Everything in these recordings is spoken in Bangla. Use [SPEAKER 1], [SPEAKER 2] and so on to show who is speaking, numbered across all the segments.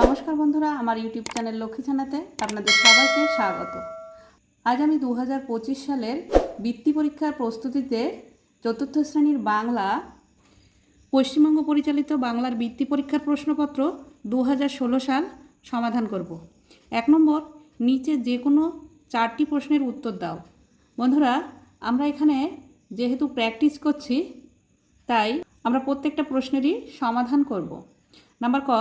[SPEAKER 1] নমস্কার বন্ধুরা, আমার ইউটিউব চ্যানেল লক্ষ্মী ছানাতে আপনাদের সবাইকে স্বাগত। আজ আমি দু সালের বৃত্তি পরীক্ষার প্রস্তুতিতে চতুর্থ শ্রেণির বাংলা, পশ্চিমবঙ্গ পরিচালিত বাংলার বৃত্তি পরীক্ষার প্রশ্নপত্র দু হাজার ষোলো সাল সমাধান করব। এক নম্বর, নিচে যে কোনো চারটি প্রশ্নের উত্তর দাও। বন্ধুরা, আমরা এখানে যেহেতু প্র্যাকটিস করছি, তাই আমরা প্রত্যেকটা প্রশ্নেরই সমাধান করব। নাম্বার ক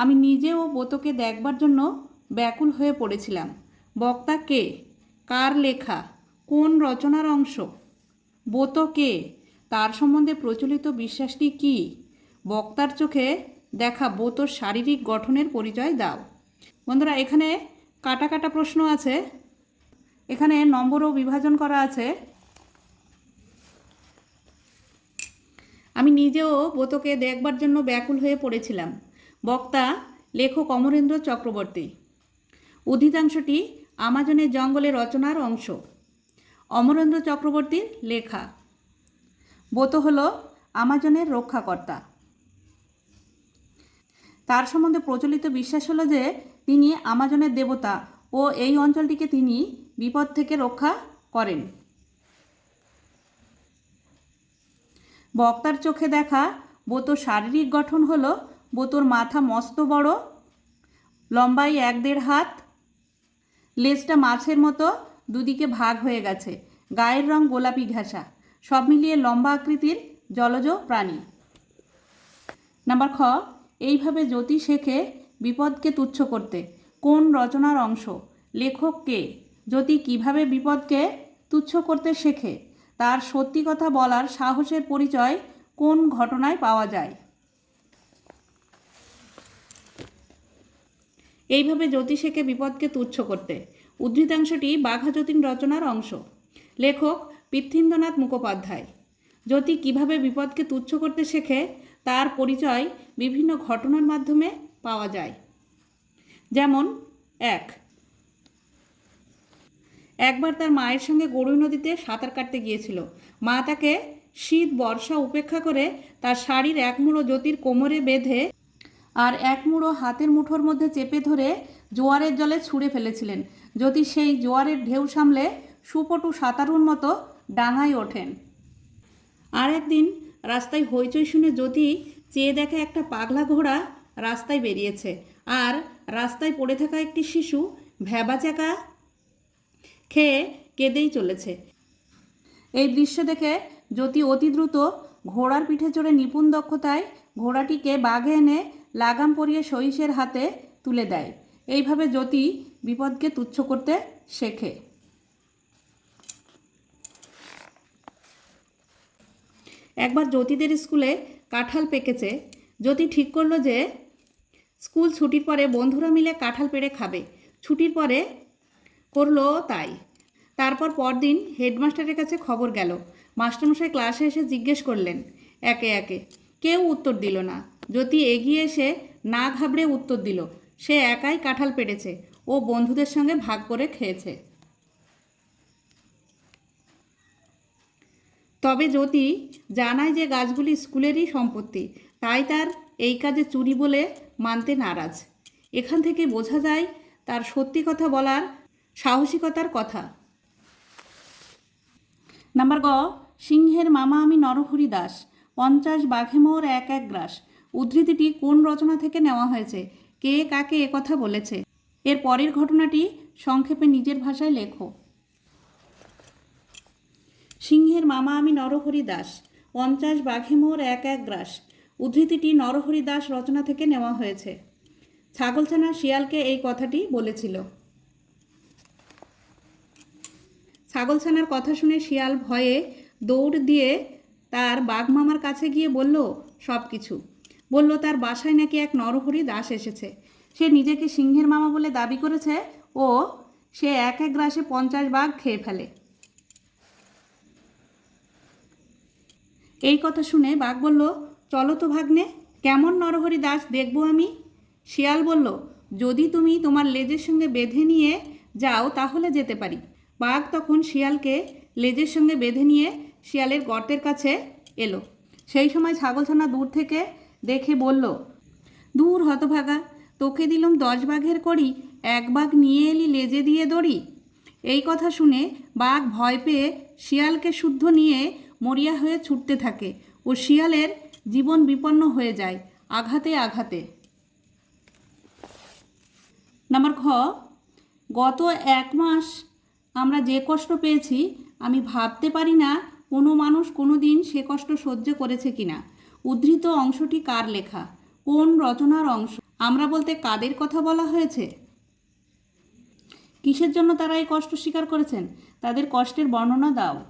[SPEAKER 1] আমি নিজে ও বোতকে দেখবার জন্য ব্যাকুল হয়ে পড়েছিলাম। বক্তা কে? কার লেখা? কোন রচনার অংশ? বোত কে? তার সম্বন্ধে প্রচলিত বিশ্বাসটি কি? বক্তার চোখে দেখা বোতর শারীরিক গঠনের পরিচয় দাও। বন্ধুরা, এখানে কাটা কাটা প্রশ্ন আছে। এখানে নম্বরও বিভাজন করা আছে। আমি নিজেও বোতকে দেখবার জন্য ব্যাকুল হয়ে পড়েছিলাম। বক্তা, লেখক অমরেন্দ্র চক্রবর্তী। উদ্ভিদাংশটি আমাজনের জঙ্গলে রচনার অংশ। অমরেন্দ্র চক্রবর্তীর লেখা। বোত হল আমাজনের রক্ষাকর্তা। তার সম্বন্ধে প্রচলিত বিশ্বাস হলো যে, তিনি আমাজনের দেবতা ও এই অঞ্চলটিকে তিনি বিপদ থেকে রক্ষা করেন। বক্তার চোখে দেখা বোত শারীরিক গঠন হলো বোতোর মাথা মস্ত বড়। লম্বাই এক দেড় হাত। লেজটা মাছের মতো দুদিকে ভাগ হয়ে গেছে। গায়ের রং গোলাপি ঘেঁষা। সব মিলিয়ে লম্বা আকৃতির জলজ প্রাণী। নাম্বার খ, এইভাবে জ্যোতি শেখে বিপদকে তুচ্ছ করতে। কোন রচনার অংশ? লেখক কে? জ্যোতি কীভাবে বিপদকে তুচ্ছ করতে শেখে? তার সত্যি কথা বলার সাহসের পরিচয় কোন ঘটনায় পাওয়া যায়? এইভাবে জ্যোতিষেকে বিপদকে তুচ্ছ করতে। উদ্ধৃতাংশটি বাঘা যতীন রচনার অংশ। লেখক পৃথিন্দ্রনাথ মুখোপাধ্যায়। জ্যোতি কীভাবে বিপদকে তুচ্ছ করতে শেখে, তার পরিচয় বিভিন্ন ঘটনার মাধ্যমে পাওয়া যায়। যেমন, এক। একবার তার মায়ের সঙ্গে গরুই নদীতে সাঁতার কাটতে গিয়েছিল। মা তাকে শীত, বর্ষা উপেক্ষা করে তার শাড়ির এক মুড়ো জ্যোতির কোমরে বেঁধে আর এক মুড়ো হাতের মুঠোর মধ্যে চেপে ধরে জোয়ারের জলে ছুঁড়ে ফেলেছিলেন। যদি সেই জোয়ারের ঢেউ সামলে সুপটু সাঁতারুর মতো ডাঙায় ওঠেন। আর একদিন রাস্তায় হইচই শুনে যদি চেয়ে দেখে একটা পাগলা ঘোড়া রাস্তায় বেরিয়েছে আর রাস্তায় পড়ে থাকা একটি শিশু ভ্যাবাচাকা খেয়ে কেঁদেই চলেছে। এই দৃশ্য দেখে জ্যোতি অতি দ্রুত ঘোড়ার পিঠে চড়ে নিপুণ দক্ষতায় ঘোড়াটিকে বাঘে এনে লাগাম পরিয়ে সহিসের হাতে তুলে দেয়। এইভাবে জ্যোতি বিপদকে তুচ্ছ করতে শেখে। একবার জ্যোতিদের স্কুলে কাঁঠাল পেকেছে। জ্যোতি ঠিক করল যে, স্কুল ছুটির পরে বন্ধুরা মিলে কাঁঠাল পেড়ে খাবে। ছুটির পরে করল তাই। তারপর পরদিন হেডমাস্টারের কাছে খবর গেল। মাস্টারমশাই ক্লাসে এসে জিজ্ঞেস করলেন, একে একে। কেউ উত্তর দিল না। জ্যোতি এগিয়ে এসে না ঘাবড়ে উত্তর দিল, সে একাই কাঁঠাল পেড়েছে, ও বন্ধুদের সঙ্গে ভাগ করে খেয়েছে। তবে জ্যোতি জানায় যে গাছগুলি স্কুলেরই সম্পত্তি, তাই তার এই কাজে চুরি বলে মানতে নারাজ। এখান থেকে বোঝা যায়, তার সত্যি কথা বলার সাহসিকতার কথা। নাম্বার গ, সিংহের মামা আমি নরহরি দাস, পঞ্চাশ বাঘে মোর এক এক গ্রাস। উদ্ধৃতিটি কোন রচনা থেকে নেওয়া হয়েছে? কে কাকে কথা বলেছে? এর পরের ঘটনাটি সংক্ষেপে নিজের ভাষায় লেখো। সিংহের মামা আমি নরহরি দাস, পঞ্চাশ বাঘে মোর এক এক গ্রাস। উদ্ধৃতিটি নরহরি দাস রচনা থেকে নেওয়া হয়েছে। ছাগলছানা শিয়ালকে এই কথাটি বলেছিল। ছাগলছানার কথা শুনে শিয়াল ভয়ে দৌড় দিয়ে তার বাঘ মামার কাছে গিয়ে বলল সব কিছু বলল, তার বাসায় নাকি এক নরহরি দাস এসেছে। সে নিজেকে সিংহের মামা বলে দাবি করেছে ও সে এক এক গ্রাসে পঞ্চাশ বাঘ খেয়ে ফেলে। এই কথা শুনে বাঘ বলল, চলো তো ভাগ্নে, কেমন নরহরি দাস দেখব আমি? শিয়াল বলল, যদি তুমি তোমার লেজের সঙ্গে বেঁধে নিয়ে যাও, তাহলে যেতে পারি। বাঘ তখন শিয়ালকে লেজের সঙ্গে বেঁধে নিয়ে শিয়ালের গর্তের কাছে এলো। সেই সময় ছাগলছানা দূর থেকে দেখে বলল, দূর হতভাগা, তোকে দিলুম দশ বাঘের করি এক বাঘ নিয়ে এলি লেজে দিয়ে দড়ি। এই কথা শুনে বাঘ ভয় পেয়ে শিয়ালকে শুদ্ধ নিয়ে মরিয়া হয়ে ছুটতে থাকে ও শিয়ালের জীবন বিপন্ন হয়ে যায় আঘাতে আঘাতে। নাম্বার খ গত এক মাস আমরা যে কষ্ট পেয়েছি, আমি ভাবতে পারি না কোনো মানুষ কোনো দিন সে কষ্ট সহ্য করেছে কিনা। উদ্ধৃত অংশটি কার লেখা? কোন রচনার অংশ? আমরা বলতে কাদের কথা বলা হয়েছে? কিসের জন্য তারা এই কষ্ট স্বীকার করেছেন? তাদের কষ্টের বর্ণনা দাও।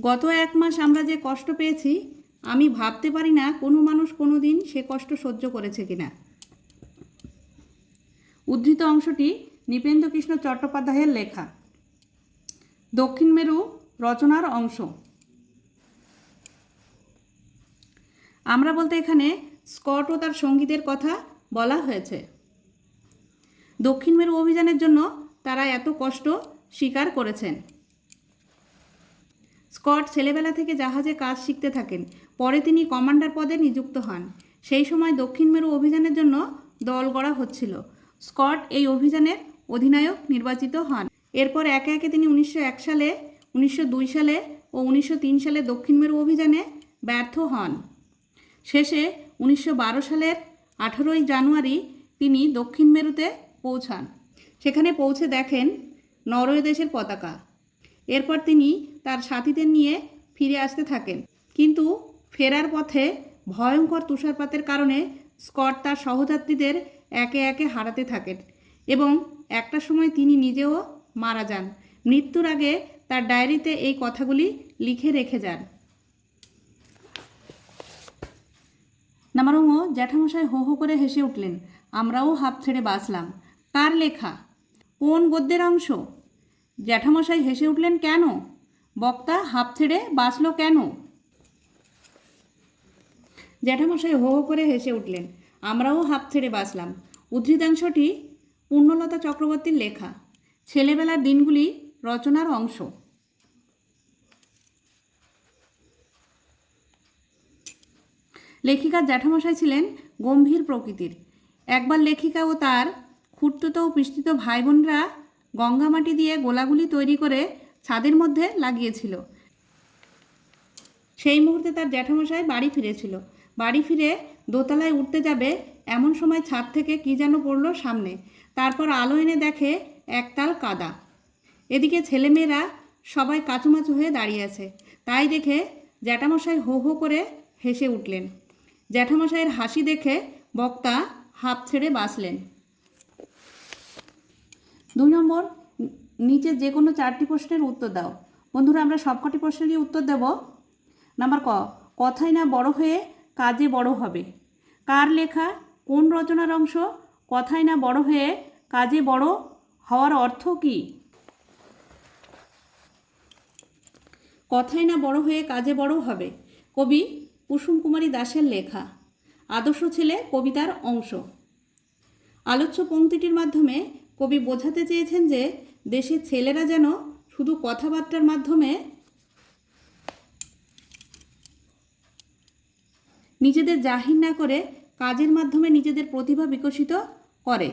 [SPEAKER 1] গত এক মাস আমরা যে কষ্ট পেয়েছি, আমি ভাবতে পারি না কোনো মানুষ কোনো দিন সে কষ্ট সহ্য করেছে কিনা। উদ্ধৃত অংশটি নৃপেন্দ্রকৃষ্ণ চট্টোপাধ্যায়ের লেখা। দক্ষিণ মেরু রচনার অংশ। আমরা বলতে এখানে স্কট ও তার সঙ্গীদের কথা বলা হয়েছে। দক্ষিণ মেরু অভিযানের জন্য তারা এত কষ্ট স্বীকার করেছেন। স্কট ছেলেবেলা থেকে জাহাজে কাজ শিখতে থাকেন, পরে তিনি কমান্ডার পদে নিযুক্ত হন। সেই সময় দক্ষিণ মেরু অভিযানের জন্য দল গড়া হচ্ছিল। স্কট এই অভিযানের অধিনায়ক নির্বাচিত হন। এরপর একে একে তিনি উনিশশো এক সালে, উনিশশো দুই সালে ও উনিশশো তিন সালে দক্ষিণ মেরু অভিযানে ব্যর্থ হন। শেষে উনিশশো বারো সালের আঠেরোই জানুয়ারি তিনি দক্ষিণ মেরুতে পৌঁছান। সেখানে পৌঁছে দেখেন নরওয়ে দেশের পতাকা। এরপর তিনি তার সাথীদের নিয়ে ফিরে আসতে থাকেন। কিন্তু ফেরার পথে ভয়ঙ্কর তুষারপাতের কারণে স্কট তার সহযাত্রীদের একে একে হারাতে থাকেন এবং একটা সময় তিনি নিজেও মারা যান। মৃত্যুর আগে তার ডায়েরিতে এই কথাগুলি লিখে রেখে যান। নামারুমো জ্যাঠামশাই হো হো করে হেসে উঠলেন, আমরাও হাফ ছেড়ে বাঁচলাম। কার লেখা? কোন গদ্যের অংশ? জ্যাঠামশাই হেসে উঠলেন, কেন? বক্তা হাফ ছেড়ে বাঁচল কেন? জ্যাঠামশাই হো হো করে হেসে উঠলেন, আমরাও হাফ ছেড়ে বাঁচলাম। উদ্ধৃতাংশটি পূর্ণলতা চক্রবর্তীর লেখা। ছেলেবেলার দিনগুলি রচনার অংশ। লেখিকার জ্যাঠামশাই ছিলেন গম্ভীর প্রকৃতির। একবার লেখিকা ও তার খুঁড়তুতো ও পিষ্টিত ভাই বোনরা গঙ্গামাটি দিয়ে গোলাগুলি তৈরি করে ছাদের মধ্যে লাগিয়েছিল। সেই মুহূর্তে তার জ্যাঠামশাই বাড়ি ফিরেছিল। বাড়ি ফিরে দোতলায় উঠতে যাবে এমন সময় ছাদ থেকে কি যেন পড়ল সামনে। তারপর আলো এনে দেখে একতাল কাদা। এদিকে ছেলেমেয়েরা সবাই কাচুমাচু হয়ে দাঁড়িয়ে আছে। তাই দেখে জ্যাঠামশাই হো হো করে হেসে উঠলেন। জ্যাঠামশাইয়ের হাসি দেখে বক্তা হাফ ছেড়ে বাঁচলেন। দুই নম্বর, নিচে যে কোনো চারটি প্রশ্নের উত্তর দাও। বন্ধুরা, আমরা সবকটি প্রশ্নেরই উত্তর দেব। নাম্বার ক কথাই না বড় হয়ে কাজে বড় হবে? কার লেখা, কোন রচনার অংশ কথাই না বড় হয়ে কাজে বড় হওয়ার অর্থ কী? কথাই না বড় হয়ে কাজে বড় হবে? কবি কুসুম কুমারী দাসের লেখা, আদর্শ ছেলে কবিতার অংশ। আলোচ্য পংক্তিটির মাধ্যমে কবি বোঝাতে চেয়েছেন যে দেশের ছেলেরা যেন শুধু কথাবার্তার মাধ্যমে নিজেদের জাহির না করে কাজের মাধ্যমে নিজেদের প্রতিভা বিকশিত করে।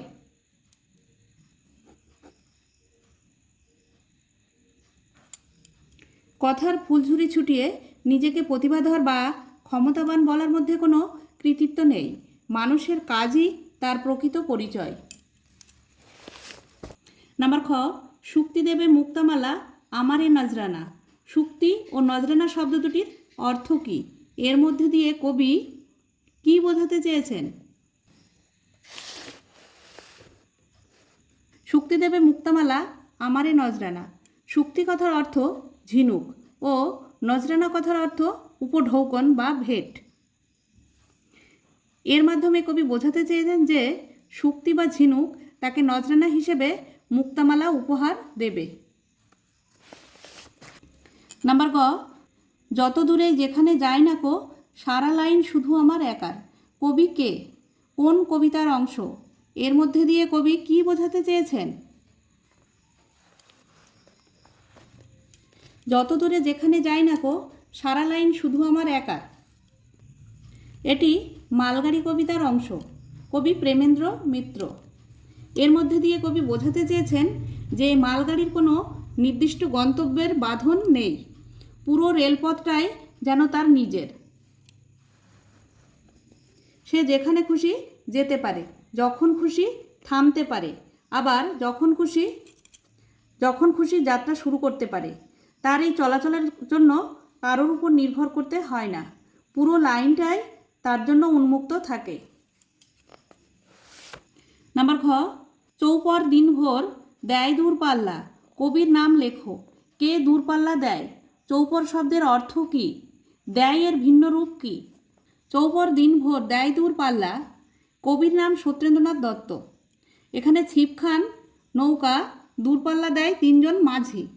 [SPEAKER 1] কথার ফুলঝুরি ছুটিয়ে নিজেকে প্রতিভাধর বা ক্ষমতাবান বলার মধ্যে কোনো কৃতিত্ব নেই। মানুষের কাজই তার প্রকৃত পরিচয়। নাম্বার খ, শুক্তি দেবে মুক্তামালা, আমারে নজরানা। শুক্তি ও নজরানা শব্দ দুটির অর্থ কী? এর মধ্যে দিয়ে কবি কি বোঝাতে চেয়েছেন? শুক্তি দেবে মুক্তামালা, আমারে নজরানা। শুক্তি কথার অর্থ ঝিনুক ও নজরানা কথার অর্থ উপঢৌকন বা ভেট। এর মাধ্যমে কবি বোঝাতে চেয়েছেন যে শুক্তি বা ঝিনুক তাকে নজরানা হিসেবে মুক্তামালা উপহার দেবে। নাম্বার গ যত দূরে যেখানে যাই না কো, সারা লাইন শুধু আমার একার। কবি কে? কোন কবিতার অংশ? এর মধ্যে দিয়ে কবি কি বোঝাতে চেয়েছেন? যত দূরে যেখানে যাই না কো সারা লাইন শুধু আমার একার। এটি মালগাড়ি কবিতার অংশ। কবি প্রেমেন্দ্র মিত্র। এর মধ্যে দিয়ে কবি বোঝাতে চেয়েছেন যে মালগাড়ির কোনো নির্দিষ্ট গন্তব্যের বাঁধন নেই। পুরো রেলপথটাই যেন তার নিজের। সে যেখানে খুশি যেতে পারে, যখন খুশি থামতে পারে, আবার যখন খুশি যখন খুশি যাত্রা শুরু করতে পারে। তার এই চলাচলের জন্য কারোর উপর নির্ভর করতে হয় না। পুরো লাইনটাই তার জন্য উন্মুক্ত থাকে। নাম্বার খ চৌপর দিনভর দেয় দূরপাল্লা। কবির নাম লেখো। কে দূরপাল্লা দেয়? চৌপর শব্দের অর্থ কী? দেয় এর ভিন্ন রূপ কী? চৌপর দিনভর দেয় দূরপাল্লা। কবির নাম সত্যেন্দ্রনাথ দত্ত। এখানে ছিপ খান নৌকা, দূরপাল্লা দেয় তিনজন মাঝি।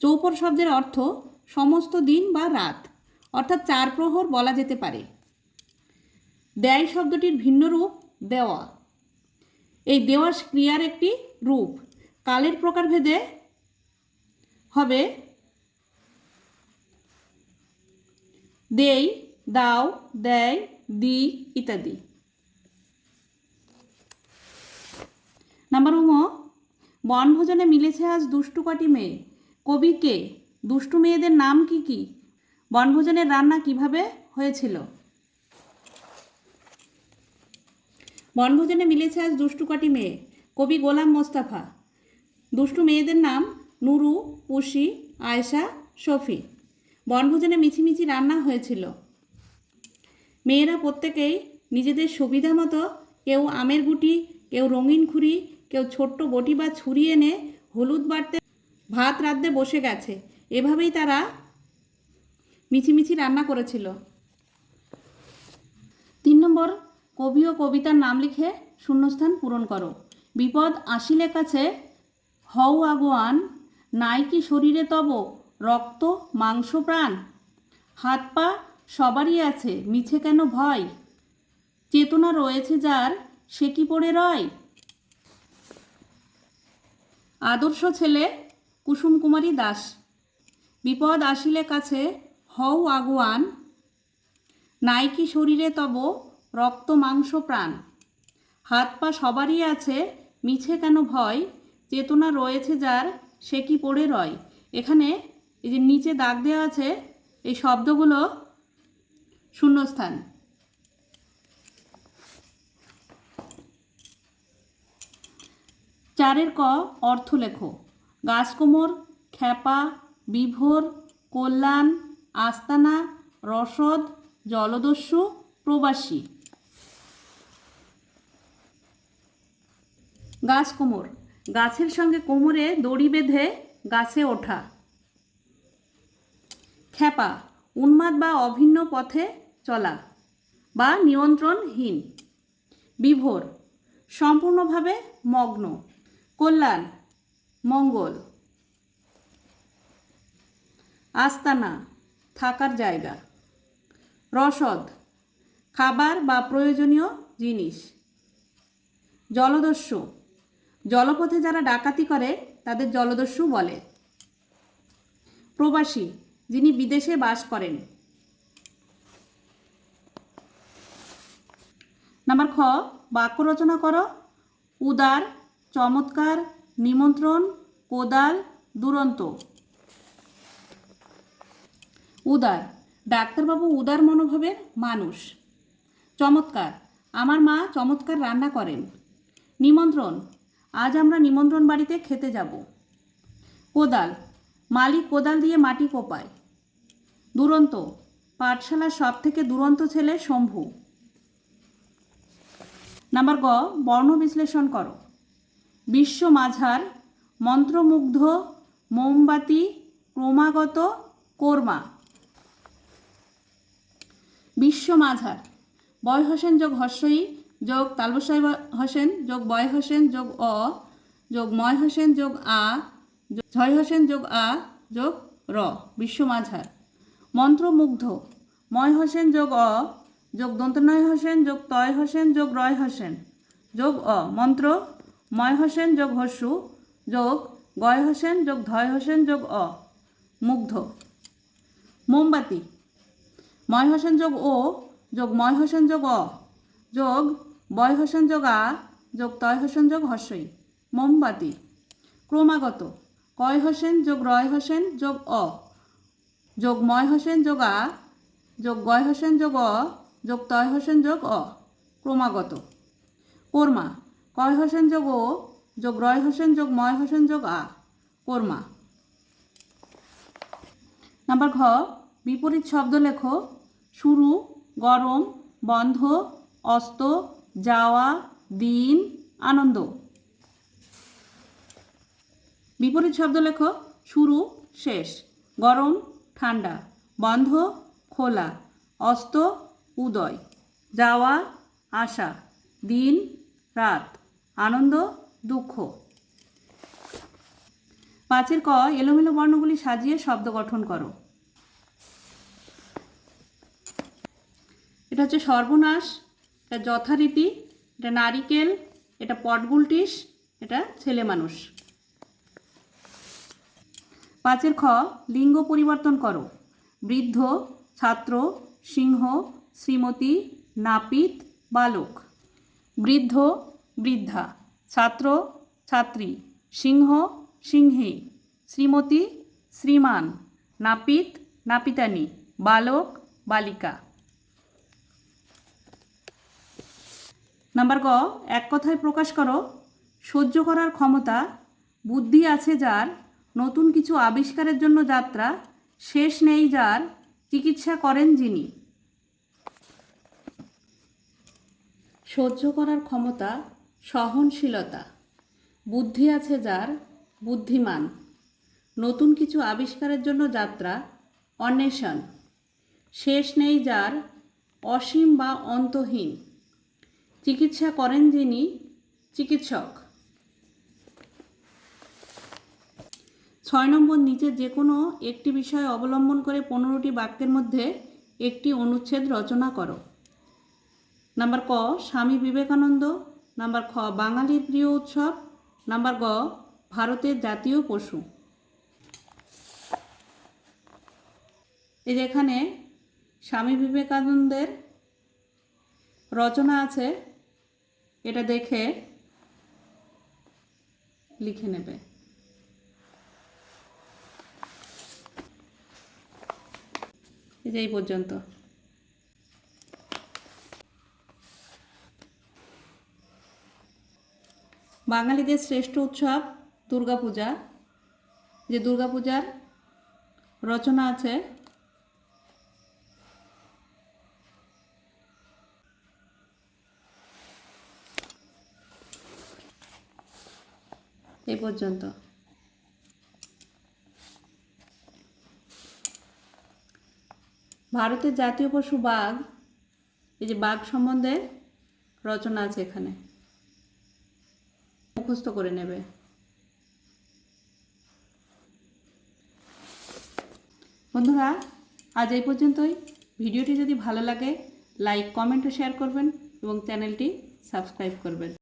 [SPEAKER 1] চৌপর শব্দের অর্থ সমস্ত দিন বা রাত। অর্থাৎ চার প্রহর বলা যেতে পারে। দেয় শব্দটির ভিন্ন রূপ, দেওয়া। এই দেওয়া ক্রিয়ার একটি রূপ। কালের প্রকারভেদে হবে দেই, দাও, দেয়, দি, ইত্যাদি। নাম্বার উমো, বনভোজনে মিলেছে আজ দুষ্টু কটি মেয়ে। কবি কে দুষ্টু মেয়েদের নাম কি কি? বনভোজনের রান্না কীভাবে হয়েছিল? বনভোজনে মিলেছে আজ দুষ্টু কটি মেয়ে, কবি গোলাম মোস্তাফা। দুষ্টু মেয়েদের নাম নুরু পুষি আয়েশা, শফি। বনভোজনে মিছিমিছি রান্না হয়েছিল। মেয়েরা প্রত্যেকেই নিজেদের সুবিধা মতো কেউ আমের গুটি, কেউ রঙিন খুরি কেউ ছোট্ট বটি বা ছুরি এনে হলুদ বাড়তে ভাত রাঁধতে বসে গেছে। এভাবেই তারা মিছিমিছি রান্না করেছিল। তিন নম্বর, কবি ও কবিতার নাম লিখে শূন্যস্থান পূরণ করো। বিপদ আসিলে কাছে হও আগুয়ান, নাই কি শরীরে তব রক্ত, মাংস, প্রাণ? হাত পা সবারই আছে, মিছে কেন ভয়? চেতনা রয়েছে যার, সে কি পড়ে রয়? আদর্শ ছেলে কুসুম কুমারী দাস। বিপদ আসিলে কাছে হও আগুয়ান, নাইকি শরীরে তব রক্ত মাংস প্রাণ। হাত পা সবারই আছে, মিছে কেন ভয়? চেতনা রয়েছে যার, সে কি পড়ে রয়? এখানে এই যে নিচে দাগ দেওয়া আছে, এই শব্দগুলো শূন্যস্থান। চারের ক অর্থ লেখো। গাছকোমর, খ্যাপা, বিভোর, কল্যাণ, আস্তানা, রসদ, জলদস্যু, প্রবাসী। গাছ কোমর গাছের সঙ্গে কোমরে দড়ি বেঁধে গাছে ওঠা। খ্যাপা, উন্মাদ বা অভিন্ন পথে চলা বা নিয়ন্ত্রণহীন। বিভোর, সম্পূর্ণভাবে মগ্ন। কল্যাণ মঙ্গল। আস্তানা, থাকার জায়গা। রসদ, খাবার বা প্রয়োজনীয় জিনিস। জলদস্যু, জলপথে যারা ডাকাতি করে, তাদের জলদস্যু বলে। প্রবাসী, যিনি বিদেশে বাস করেন। নাম্বার খ, বাক্য রচনা করো। উদার, চমৎকার নিমন্ত্রণ, কোদাল, দুরন্ত। উদার, ডাক্তারবাবু উদার মনোভাবের মানুষ। চমৎকার, আমার মা চমৎকার রান্না করেন। নিমন্ত্রণ, আজ আমরা নিমন্ত্রণ বাড়িতে খেতে যাব। কোদাল, মালিক কোদাল দিয়ে মাটি কোপায়। দুরন্ত, পাঠশালার সব থেকে দুরন্ত ছেলে শম্ভু। নাম্বার গ, বর্ণ বিশ্লেষণ করো। বিশ্ব মাঝার মন্ত্রমুগ্ধ মোমবাতি ক্রমাগত কোরমা। বিশ্ব মাঝার, বয় হোসেন যোগ হর্ষই যোগ তালবসাই হোসেন যোগ বয় হোসেন যোগ অ, যোগ ময় হোসেন যোগ আ ঝয় হোসেন যোগ আ, যোগ র, বিশ্ব মাঝার। মন্ত্রমুগ্ধ, ময় হোসেন যোগ অ, যোগ দন্তনয় হোসেন যোগ তয় হোসেন যোগ রয় হোসেন, যোগ অ, মন্ত্র ময় হোসেন যোগ হস্যু যোগ গয় হোসেন যোগ ধয় হোসেন যোগ অ। মুগ্ধ। মোমবাতি। ময় হোসেন যোগ ও যোগ ময় হোসেন যোগ অ। যোগ বয় হোসেন যোগ আ, যোগ তয় হোসেন যোগ হর্ষই মোমবাতি। ক্রমাগত। কয় হোসেন যোগ রয় হোসেন যোগ অ। যোগ ময় হোসেন যোগ আ, যোগ গয় হোসেন যোগ অ, যোগ তয় হোসেন যোগ অ। ক্রমাগত। কোরমা। কয় হোসেন যোগ ও? যোগ রয় হোসেন, যোগ ময় হোসেন, যোগ আ? কোরমা। নাম্বার ঘ, বিপরীত শব্দ লেখো। শুরু, গরম, বন্ধ, অস্ত, যাওয়া, দিন, আনন্দ। বিপরীত শব্দ লেখো। শুরু, শেষ। গরম, ঠান্ডা। বন্ধ, খোলা। অস্ত, উদয়। যাওয়া, আসা। দিন, রাত। আনন্দ, দুঃখ। পাঁচের ক, এলোমেলো বর্ণগুলি সাজিয়ে শব্দ গঠন করো। এটা হচ্ছে সর্বনাশ, এটা যথারীতি, এটা নারিকেল, এটা পটগুলটিস, এটা ছেলে মানুষ। পাঁচের খ, লিঙ্গ পরিবর্তন করো। বৃদ্ধ, ছাত্র, সিংহ, শ্রীমতী, নাপিত, বালক। বৃদ্ধ বৃদ্ধা। ছাত্র, ছাত্রী। সিংহ, সিংহী। শ্রীমতী, শ্রীমান। নাপিত, নাপিতানি। বালক, বালিকা। নাম্বার গ এক কথায় প্রকাশ করো। সহ্য করার ক্ষমতা, বুদ্ধি আছে যার, নতুন কিছু আবিষ্কারের জন্য যাত্রা, শেষ নেই যার, চিকিৎসা করেন যিনি। সহ্য করার ক্ষমতা সহনশীলতা। বুদ্ধি আছে যার, বুদ্ধিমান। নতুন কিছু আবিষ্কারের জন্য যাত্রা, অন্বেষণ। শেষ নেই যার, অসীম বা অন্তহীন। চিকিৎসা করেন যিনি, চিকিৎসক। ছয় নম্বর, নিচে যে কোনো একটি বিষয় অবলম্বন করে পনেরোটি বাক্যের মধ্যে একটি অনুচ্ছেদ রচনা করো। নাম্বার ক, স্বামী বিবেকানন্দ নাম্বার খ, বাঙালির প্রিয় উৎসব। নাম্বার গ, ভারতের জাতীয় পশু। এই যেখানে স্বামী বিবেকানন্দের রচনা আছে, এটা দেখে লিখে নেবে। এই পর্যন্ত। বাঙালিদের শ্রেষ্ঠ উৎসব দুর্গাপূজা। যে দুর্গাপূজার রচনা আছে এই পর্যন্ত। ভারতের জাতীয় পশু বাঘ, এই যে বাঘ সম্বন্ধে রচনা আছে এখানে। মুখস্থ করে নেবে। বন্ধুরা, আজ এই পর্যন্তই। ভিডিওটি যদি ভালো লাগে, লাইক, কমেন্ট ও শেয়ার করবেন এবং চ্যানেলটি সাবস্ক্রাইব করবেন।